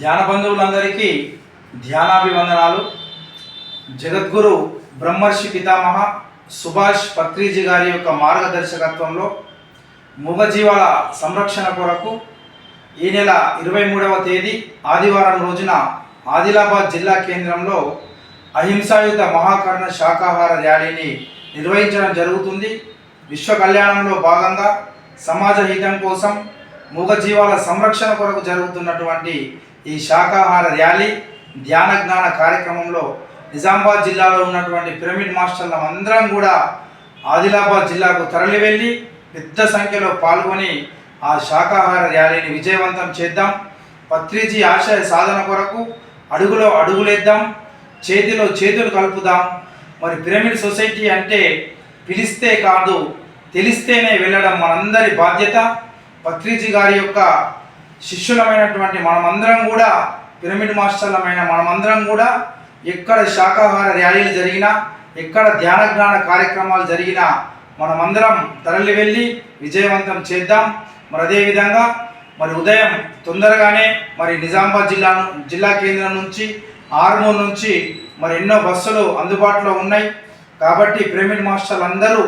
ధ్యాన బంధువులందరికీ ధ్యానాభివందనాలు. జగద్గురు బ్రహ్మర్షి పితామహ సుభాష్ పత్రిజీ గారి యొక్క మార్గదర్శకత్వంలో మూగజీవాల సంరక్షణ కొరకు ఈ నెల ఇరవై మూడవ తేదీ ఆదివారం రోజున ఆదిలాబాద్ జిల్లా కేంద్రంలో అహింసాయుత మహాకరణ శాకాహార ర్యాలీని నిర్వహించడం జరుగుతుంది. విశ్వ కళ్యాణంలో భాగంగా సమాజ హితం కోసం మూగజీవాల సంరక్షణ కొరకు జరుగుతున్నటువంటి ఈ శాకాహార ర్యాలీ ధ్యాన జ్ఞాన కార్యక్రమంలో నిజామాబాద్ జిల్లాలో ఉన్నటువంటి పిరమిడ్ మాస్టర్ల అందరం కూడా ఆదిలాబాద్ జిల్లాకు తరలి వెళ్ళి పెద్ద సంఖ్యలో పాల్గొని ఆ శాకాహార ర్యాలీని విజయవంతం చేద్దాం. పత్రిజీ ఆశయ సాధన కొరకు అడుగులో అడుగులేద్దాం చేతిలో చేతులు కలుపుదాం. మరి పిరమిడ్ సొసైటీ అంటే పిలిస్తే కాదు తెలిస్తేనే వెళ్ళడం మనందరి బాధ్యత. పత్రిజీ గారి యొక్క శిష్యులమైనటువంటి మనమందరం కూడా పిరమిడ్ మాస్టర్లమైన మనమందరం కూడా ఎక్కడ శాకాహార ర్యాలీలు జరిగినా ఎక్కడ ధ్యాన జ్ఞాన కార్యక్రమాలు జరిగినా మనమందరం తరలి వెళ్ళి విజయవంతం చేద్దాం. మరి అదేవిధంగా మరి ఉదయం తొందరగానే మరి నిజామాబాద్ జిల్లా జిల్లా కేంద్రం నుంచి ఆర్మూర్ నుంచి మరి ఎన్నో బస్సులు అందుబాటులో ఉన్నాయి. కాబట్టి పిరమిడ్ మాస్టర్లు అందరూ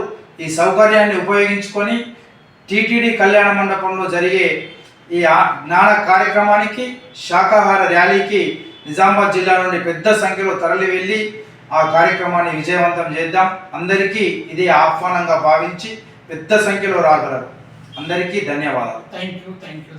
ఈ సౌకర్యాన్ని ఉపయోగించుకొని టీటీడీ కళ్యాణ మండపంలో జరిగే ఈ జ్ఞాన కార్యక్రమానికి శాకాహార ర్యాలీకి నిజామాబాద్ జిల్లా నుండి పెద్ద సంఖ్యలో తరలి వెళ్ళి ఆ కార్యక్రమాన్ని విజయవంతం చేద్దాం. అందరికీ ఇది ఆహ్వానంగా భావించి పెద్ద సంఖ్యలో రాగలరు. అందరికీ ధన్యవాదాలు. Thank you thank you